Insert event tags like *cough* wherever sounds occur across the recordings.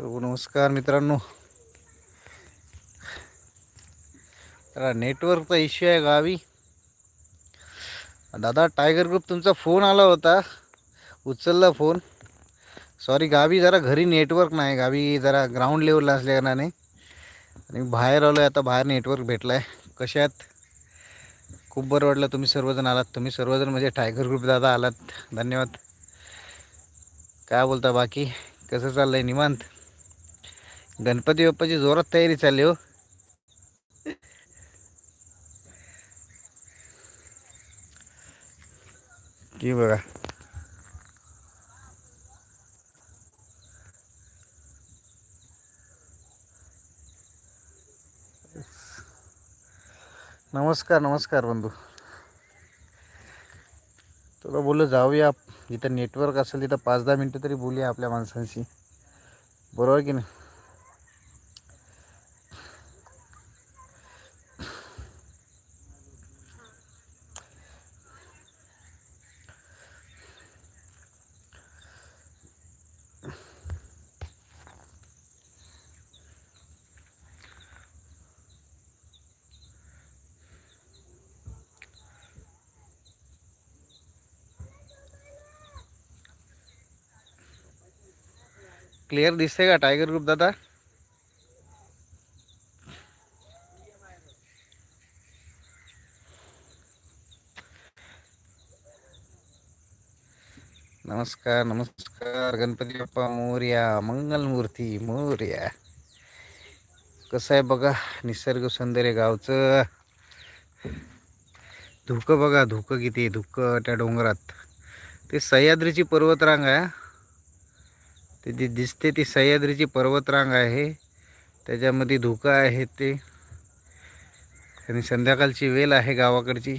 नमस्कार मित्रांनो. तर नेटवर्कचा इश्यू आहे गावी. दादा टायगर ग्रुप तुमचा फोन आला होता. उचलला फोन सॉरी गावी जरा घरी नेटवर्क नाही. गावी जरा ग्राउंड लेवलला असल्या कारणाने आणि बाहेर आलो आहे आता बाहेर नेटवर्क भेटला आहे कशात खूप बरं वाटलं तुम्ही सर्वजण आलात. तुम्ही सर्वजण म्हणजे टायगर ग्रुप दादा आलात. धन्यवाद. काय बोलता बाकी? कसं चाललं आहे निवांत? गणपती बाप्पाची जोरात तयारी चालली हो. की बघा. नमस्कार नमस्कार बंधू. तुला बोललं जाऊया. जिथं नेटवर्क असेल तिथं पाच दहा मिनटं तरी बोलूया आपल्या माणसांशी. बरोबर की नाही? क्लिअर दिसतंय का टायगर ग्रुप दादा? नमस्कार नमस्कार. गणपती बाप्पा मोर्या. मंगलमूर्ती मोर्या. कसं आहे बघा निसर्ग सौंदर्य गावचं. धुकं बघा धुकं किती धुकं त्या डोंगरात. ते सह्याद्रीची पर्वतरांग आहे ते जी दिसते ती सह्याद्रीची पर्वतरांग आहे. त्याच्यामध्ये धुकं आहे ते. आणि संध्याकाळची वेल आहे गावाकडची.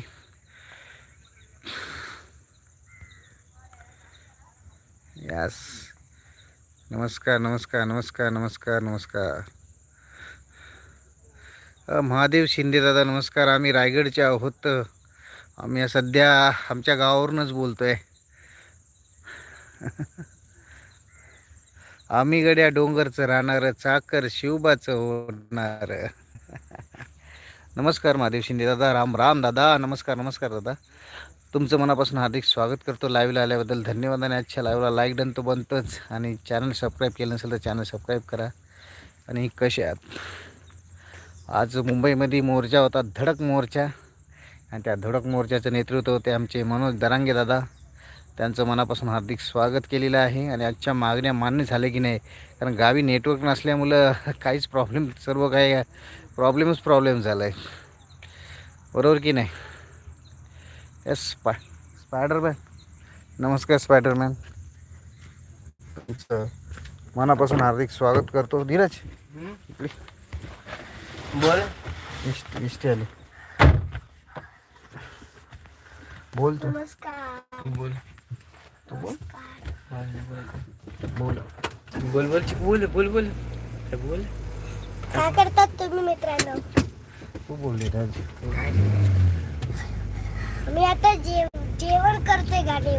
यास. नमस्कार नमस्कार नमस्कार नमस्कार नमस्कार. महादेव शिंदे दादा नमस्कार. आम्ही रायगडचे आहोत. आम्ही सध्या आमच्या गावावरूनच बोलतो आहे आम्ही गड्या डोंगरचं राहणार चाकर शिवबाचं होणार. नमस्कार महादेव शिंदे दादा. राम राम दादा. नमस्कार नमस्कार दादा. तुमचं मनापासून हार्दिक स्वागत करतो. लाईव्हला आल्याबद्दल धन्यवाद आणि आजच्या लाईव्हला लाईक डन तो बनतोच. आणि चॅनल सबस्क्राईब केलं नसेल तर चॅनल सबस्क्राईब करा. आणि कसे आहात? आज मुंबईमध्ये मोर्चा होता धडक मोर्चा. आणि त्या धडक मोर्चाचं नेतृत्व होते आमचे मनोज दरांगे दादा. त्यांचं मनापासून हार्दिक स्वागत केलेलं आहे आणि आजच्या मागण्या मान्य झाल्या की नाही? कारण गावी नेटवर्क नसल्यामुळं *laughs* काहीच प्रॉब्लेम सर्व काही प्रॉब्लेमच प्रॉब्लेम झाला आहे बरोबर की नाही? येस स्पा स्पायडरमॅन नमस्कार स्पायडरमॅन तुमचं मनापासून हार्दिक स्वागत करतो. धीरज. इकडे. बोल. इष्ट इष्टी आली बोल तू. बोल. तू बोल. बोल. बोल बोल बोल बोल बोल. काय करतात तुम्ही मित्रांनो? तू बोल धीरज मी आता जेव जेवण करते गाडी